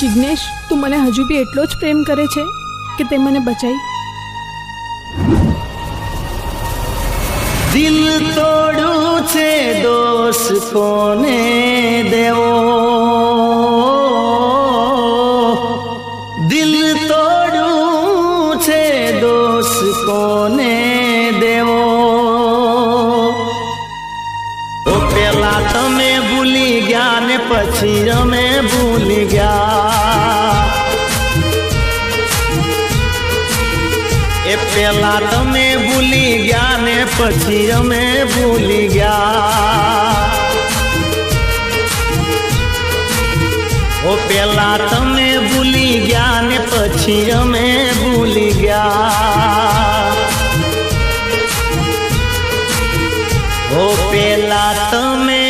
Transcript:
જિગ્નેશ, તું મને હજુ બી એટલો જ પ્રેમ કરે છે કે તે મને બચાવી દિલ તોડું છે દોષ કોને દેવો? દિલ તોડું છે દોષ કોને દેવો? તો પેલા તમે ભૂલી ગયા ને પછી અમે ભૂલી ગયા. એ પેલા તમે ભૂલી ગયા ને પછી અમે ભૂલી ગયા. ઓ પેલા તમે ભૂલી ગયા ને પછી અમે ભૂલી ગયા. ઓ પેલા તમે